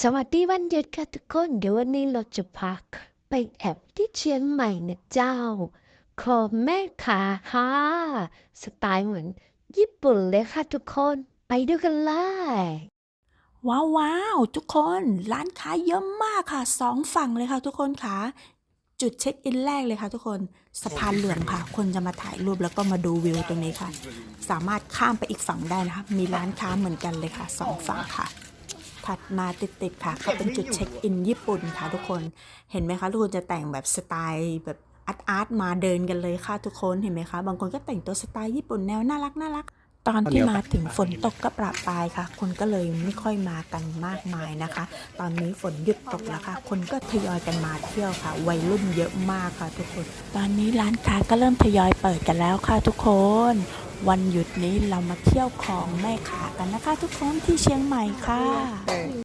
สวัสดีวันหยุดค่ะทุกคน เดี๋ยววันนี้เราจะพัก ไปแอบที่เชียงใหม่นะเจ้า ขอแม่ขาค่ะสไตล์เหมือน ญี่ปุ่นเลยค่ะทุกคน ไปดูกันเลยว้าวาวทุกคนร้านค้าเยอะมากค่ะสองฝั่งเลยค่ะทุกคนค่ะจุดเช็คอินแรกเลยค่ะทุกคนสะพานเหลืองค่ะ คนจะมาถ่ายรูปแล้วก็มาดูวิวตรงนี้ค่ะ สามารถข้ามไปอีกฝั่งได้นะคะมีร้านค้าเหมือนกันเลยค่ะสองฝั่งค่ะ ถัดมาติดๆค่ะ ก็เป็นจุดเช็คอินญี่ปุ่นค่ะทุกคนเห็นไหมคะทุกคนจะแต่งแบบสไตล์แบบอาร์ตอาร์ตมาเดินกันเลยค่ะทุกคนเห็นไหมคะ บางคนก็แต่งตัวสไตล์ญี่ปุ่นแนวน่ารักน่ารักตอนที่มาถึงฝนตกก็ประปรายค่ะ คนก็เลยไม่ค่อยมากันมากมายนะคะ ตอนนี้ฝนหยุดตกแล้วค่ะ คนก็ทยอยกันมาเที่ยวค่ะ วัยรุ่นเยอะมากค่ะทุกคน ตอนนี้ร้านค้าก็เริ่มทยอยเปิดกันแล้วค่ะทุกคน วันหยุดนี้เรามาเที่ยวของแม่ขากันนะคะ ทุกคนที่เชียงใหม่ค่ะ